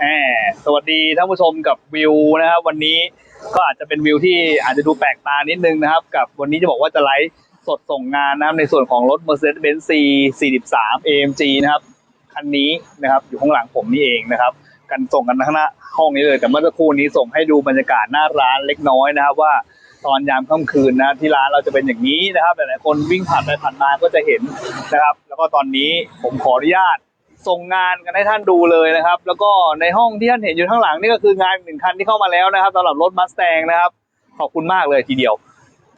แหมสวัสดีท่านผู้ชมกับวิวนะครับ วันนี้ก็อาจจะเป็นวิวที่อาจจะดูแปลกตานิดนึงนะครับ กับวันนี้จะบอกว่าจะไลฟ์สดส่งงานนะครับในส่วนของรถ Mercedes-Benz C 43 AMG นะครับ คันนี้นะครับ อยู่ข้างหลังผมนี่เองนะครับ กันส่งกันข้างหน้าห้องนี้เลย แต่เมื่อสักครู่นี้ส่งให้ดูบรรยากาศหน้าร้านเล็กน้อยนะครับ ว่าตอนยามค่ำคืนนะที่ร้านเราจะเป็นอย่างนี้นะครับหลายๆคนวิ่งผ่านไปผ่านมาก็จะเห็นนะครับ แล้วก็ตอนนี้ผมขออนุญาต ส่งงานกันให้ท่านดูเลยนะครับ แล้วก็ในห้องที่ท่านเห็นอยู่ข้างหลังนี่ก็คืองานหนึ่งคันที่เข้ามาแล้วนะครับสำหรับรถมัสแตงนะครับ ขอบคุณมากเลยทีเดียว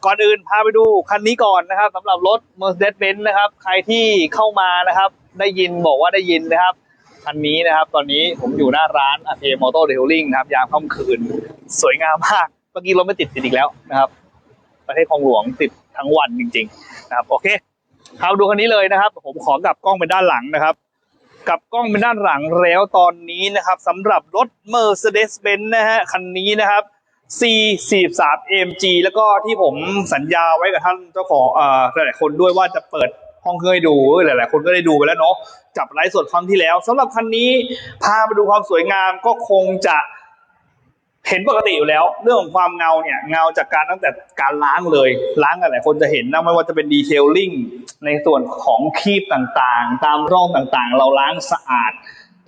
ก่อนอื่นพาไปดูคันนี้ก่อนนะครับสำหรับรถ Mercedes-Benz นะครับ ใครที่เข้ามานะครับ ได้ยินบอกว่าได้ยินนะครับคันนี้นะครับ ตอนนี้ผมอยู่หน้าร้าน a p Moto Detailing นะครับยามค่ำคืน สวยงามมากเมื่อกี้รถไม่ติดติดอีกแล้วนะครับ ประเทศคลองหลวงติดทั้งวันจริง ๆ นะครับ โอเคเอาดูคันนี้เลยนะครับ ผมขอกลับกล้องไปด้านหลังนะครับ กับกล้องเป็นด้านหลังแล้วตอนนี้นะครับสำหรับรถ Mercedes-Benz นะฮะคันนี้นะครับ C43 AMG แล้วก็ที่ผมสัญญาไว้กับท่านเจ้าของเอ่อหลายๆคนด้วยว่าจะเปิดห้องเครื่องให้ดูหลาย ๆ คนก็ได้ดูไปแล้วเนาะจับไลฟ์สดครั้งที่แล้วสำหรับคันนี้พาไปดูความสวยงามก็คงจะ เห็นปกติอยู่แล้ว เรื่องของความเงาเนี่ยเงาจากการตั้งแต่การล้างเลยล้างกันหลายคนจะเห็นนะไม่ว่าจะเป็นดีเทลลิ่งในส่วนของคีบต่างๆ ตามร่องต่างๆ เราล้างสะอาด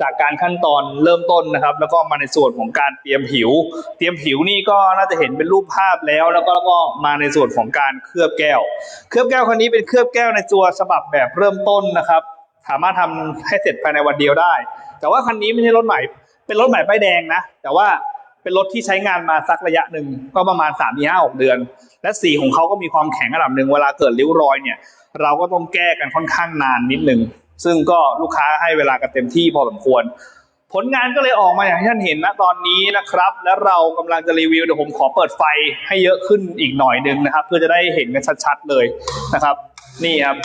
จากการขั้นตอนเริ่มต้นนะครับ แล้วก็มาในส่วนของการเตรียมผิว เตรียมผิวนี่ก็น่าจะเห็นเป็นรูปภาพแล้ว แล้วก็แล้วก็มาในส่วนของการเคลือบแก้ว เคลือบแก้วคันนี้เป็นเคลือบแก้วในตัวฉบับแบบเริ่มต้นนะครับ สามารถทำให้เสร็จภายในวันเดียวได้ แต่ว่าคันนี้ไม่ใช่รถใหม่ เป็นรถใหม่ป้ายแดงนะ แต่ว่า เป็นรถที่ใช้งานมาสักระยะหนึ่งก็ประมาณ3ามห้าหกเดือน และสีของเขาก็มีความแข็งระดับหนึ่งเวลาเกิดริ้วรอยเนี่ย เราก็ต้องแก้กันค่อนข้างนานนิดหนึ่งซึ่งก็ลูกค้าให้เวลากันเต็มที่พอสมควร ผลงานก็เลยออกมาอย่างที่ท่านเห็นนะตอนนี้นะครับ และเรากำลังจะรีวิวเดี๋ยวผมขอเปิดไฟให้เยอะขึ้นอีกหน่อยหนึงนะครับ เพื่อจะได้เห็นกันชัดๆเลยนะครับนี่ครับ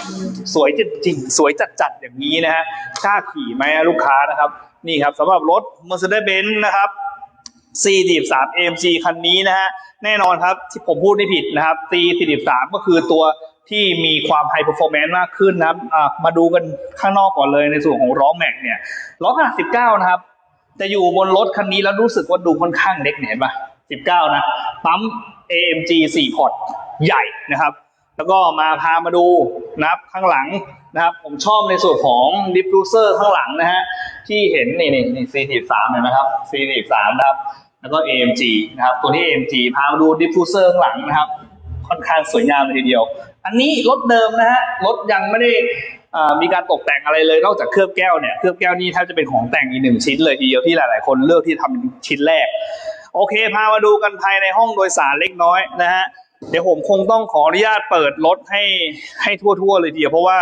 สวยจริงๆสวยจัดๆอย่างนี้นะฮะกล้าขี่ไหมลูกค้านะครับ นี่ครับสำหรับรถ Mercedes-Benz นะครับ C43 AMG คันนี้นะฮะแน่นอนครับที่ผมพูดไม่ผิดนะครับ C43 ก็คือตัวที่มีความไฮเปอร์ฟอร์แมนซ์มากขึ้นนะครับมาดูกันข้างนอกก่อนเลยในส่วนของล้อแม็กเนี่ยล้อขนาด19 นะครับ จะอยู่บนรถคันนี้แล้วรู้สึกว่าดูค่อนข้างเล็กเนี่ยเห็นปะ19 นะปั๊ม AMG 4 พอร์ตใหญ่นะครับ แล้วก็มาพามาดูนะครับข้างหลังนะครับ ผมชอบในส่วนของดิฟฟิวเซอร์ข้างหลังนะฮะที่เห็นนี่นี่นี่ C43 เห็นไหมครับ C43 นะครับ แล้วก็ AMG นะครับ ตัวนี้ AMG พามาดูดิฟฟิวเซอร์ข้างหลังนะครับ ค่อนข้างสวยงามเลยทีเดียว อันนี้รถเดิมนะฮะ รถยังไม่ได้มีการตกแต่งอะไรเลยนอกจากเคลือบแก้วเนี่ย เคลือบแก้วนี่แทบจะเป็นของแต่งอีกหนึ่งชิ้นเลยทีเดียวที่หลาย ๆ คนเลือกที่ทำเป็นชิ้นแรก โอเค พามาดูกันภายในห้องโดยสารเล็กน้อยนะฮะ เดี๋ยวผมคงต้องขออนุญาตเปิดรถให้ให้ทั่ว ๆ เลยทีเดียวเพราะว่า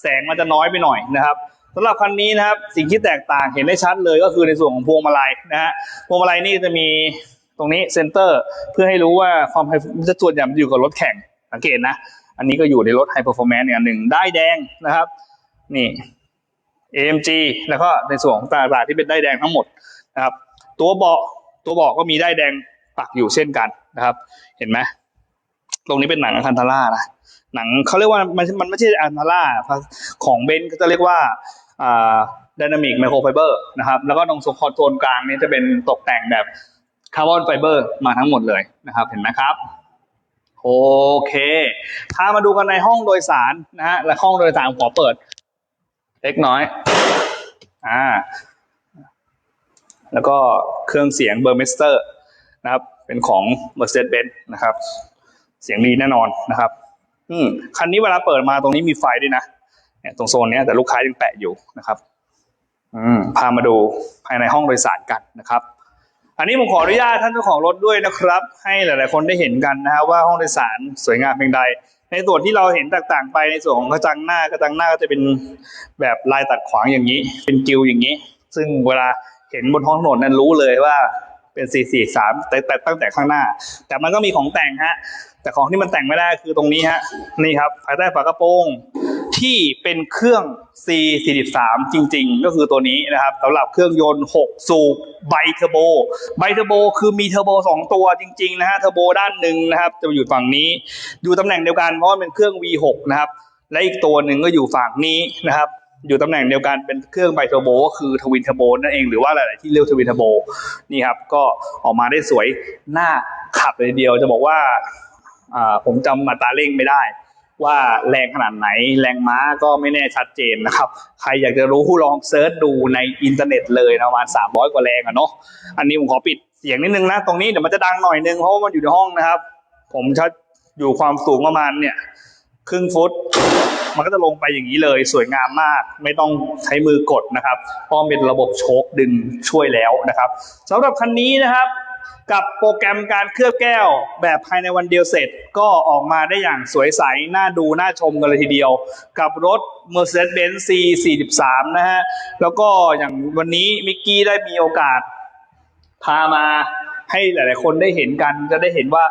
แสงมันจะน้อยไปหน่อยนะครับ สำหรับคันนี้นะครับสิ่งที่แตกต่างเห็นได้ชัดเลยก็คือในส่วนของพวงมาลัยนะฮะพวงมาลัยนี่จะมีตรงนี้เซนเตอร์เพื่อให้รู้ว่าความไฮจะส่วนใหญ่มันอยู่กับรถแข่งสังเกตนะ อันนี้ก็อยู่ในรถไฮเปอร์ฟอร์แมนซ์อย่างหนึ่งได้แดงนะครับ นี่ AMG แล้วก็ในส่วนของต่างๆที่เป็นได้แดงทั้งหมดนะครับ ตัวเบาะตัวเบาะก็มีได้แดงปักอยู่เช่นกันนะครับ เห็นไหมตรงนี้เป็นหนังอะคันทาร่านะหนังเขาเรียกว่ามันมันไม่ใช่อันทาร่าของเบนก็จะเรียกว่า ดินามิกไมโครไฟเบอร์นะครับแล้วก็ตรงโซนคอนโซนกลางนี่จะเป็นตกแต่งแบบคาร์บอนไฟเบอร์มาทั้งหมดเลยนะครับเห็นไหมครับโอเคพามาดูกันในห้องโดยสารนะฮะและห้องโดยสารขอเปิดเล็กน้อยอ่าแล้วก็เครื่องเสียงเบอร์เมสเตอร์นะครับ เป็นของ Mercedes-Benz นะครับ เสียงดีแน่นอนนะครับ อืมคันนี้เวลาเปิดมาตรงนี้มีไฟด้วยนะ เนี่ยตรงโซนเนี้ยแต่ลูกค้ายังแปะอยู่นะครับอืมพามาดูภายในห้องโดยสารกันนะครับ อันนี้ผมขออนุญาตท่านเจ้าของรถด้วยนะครับ ให้หลาย ๆ คนได้เห็นกันนะครับว่าห้องโดยสารสวยงามเพียงใด ในส่วนที่เราเห็นต่างๆ ไปในส่วนของกระจังหน้ากระจังหน้าก็จะเป็นแบบลายตัดขวางอย่างนี้ เป็นกิวอย่างนี้ ซึ่งเวลาเห็นบนท้องถนนนั้นรู้เลยว่าเป็น443แต่แต่ตั้งแต่ข้างหน้า แต่มันก็มีของแต่งฮะแต่ของที่มันแต่งไม่ได้คือตรงนี้ฮะนี่ครับภายใต้ฝากระโปรง ที่เป็นเครื่อง C43 จริง ๆ ก็คือตัวนี้นะครับสำหรับเครื่องยนต์ 6 สูบไบเทอร์โบไบเทอร์โบคือมีเทอร์โบ2 ตัวจริง ๆ นะฮะเทอร์โบด้านหนึ่งนะครับ จะอยู่ฝั่งนี้ อยู่ตำแหน่งเดียวกันเพราะเป็นเครื่อง V6 นะครับ และอีกตัวหนึ่งก็อยู่ฝั่งนี้นะครับอยู่ตำแหน่งเดียวกันเป็นเครื่องไบเทอร์โบก็คือทวินเทอร์โบนั่นเองหรือว่าหลาย ๆ ที่เรียกทวินเทอร์โบนี่ครับก็ออกมาได้สวยหน้าขับเลยเดียวจะบอกว่าผมจำมาตาเร่งไม่ได้ ว่าแรงขนาดไหน แรงม้าก็ไม่แน่ชัดเจนนะครับ ใครอยากจะรู้ลองเซิร์ชดูในอินเทอร์เน็ตเลยนะประมาณ300 กว่าแรงอะเนาะอันนี้ผมขอปิดเสียงนิดนึงนะ ตรงนี้เดี๋ยวมันจะดังหน่อยนึงเพราะว่ามันอยู่ในห้องนะครับ ผมชัดอยู่ความสูงประมาณเนี่ยครึ่งฟุต มันก็จะลงไปอย่างนี้เลยสวยงามมาก ไม่ต้องใช้มือกดนะครับเพราะเป็นระบบโชคดึงช่วยแล้วนะครับสำหรับคันนี้นะครับ กับโปรแกรมการเคลือบแก้วแบบภายในวันเดียวเสร็จก็ออกมาได้อย่างสวยใส น่าดูน่าชมกันเลยทีเดียว กับรถ Mercedes-Benz C43 นะฮะ แล้วก็อย่างวันนี้มิกกี้ได้มีโอกาสพามาให้หลาย ๆ คนได้เห็นกันจะได้เห็นว่า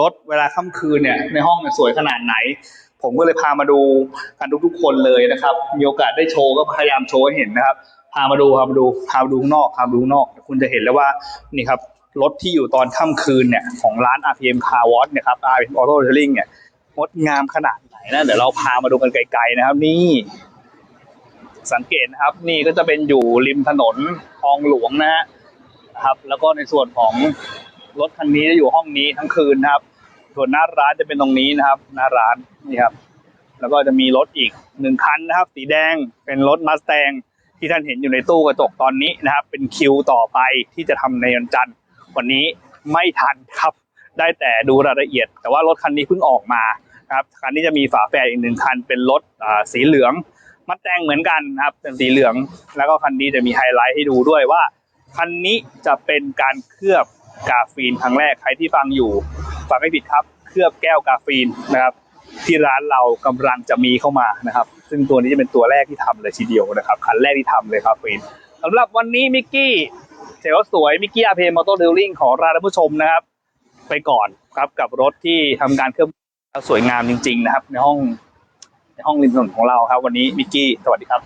รถเวลาค่ำคืนเนี่ยในห้องเนี่ยสวยขนาดไหน ผมก็เลยพามาดูกันทุก ๆ คนเลยนะครับ มีโอกาสได้โชว์ก็พยายามโชว์ให้เห็นนะครับ พามาดูพามาดูพามาดูข้างนอกพามาดูข้างนอก คุณจะเห็นแล้วว่านี่ครับรถที่อยู่ตอนค่ำคืนเนี่ยของร้าน RPM Car Wash เนี่ยครับ RPM Auto Detailing เนี่ยงดงามขนาดไหนนะเดี๋ยวเราพามาดูกันไกลๆนะครับ นี่สังเกตนะครับ นี่ก็จะเป็นอยู่ริมถนนคลองหลวงนะฮะนะครับ แล้วก็ในส่วนของรถคันนี้จะอยู่ห้องนี้ทั้งคืนนะครับ ส่วนหน้าร้านจะเป็นตรงนี้นะครับ หน้าร้านนี่ครับ แล้วก็จะมีรถอีกหนึ่งคันนะครับ สีแดงเป็นรถมาสแตง ที่ท่านเห็นอยู่ในตู้กระจกตอนนี้นะครับ เป็นคิวต่อไปที่จะทำในวันจันทร์วันนี้ไม่ทันครับ ได้แต่ดูรายละเอียด แต่ว่ารถคันนี้เพิ่งออกมาครับคันนี้จะมีฝาแฝดอีกหนึ่งคันเป็นรถสีเหลืองมัดแตงเหมือนกันนะครับเป็นสีเหลือง แล้วก็คันนี้จะมีไฮไลท์ให้ดูด้วยว่า คันนี้จะเป็นการเคลือบกาฟีนครั้งแรกใครที่ฟังอยู่ฟังไม่ผิดครับ เคลือบแก้วกาฟีนนะครับ ที่ร้านเรากำลังจะมีเข้ามานะครับ ซึ่งตัวนี้จะเป็นตัวแรกที่ทำเลยทีเดียวนะครับคันแรกที่ทำเลยกาฟีนสำหรับวันนี้มิกกี้เจ๋วสวยมิกกี้อาเพมอเตอร์ดิลลิ่งขอลาท่านผู้ชมนะครับ ไปก่อนครับกับรถที่ทำการเคลื่อบแล้วสวยงามจริง ๆ นะครับ ในห้องในห้องริมถนนของเราครับ วันนี้มิกกี้สวัสดีครับ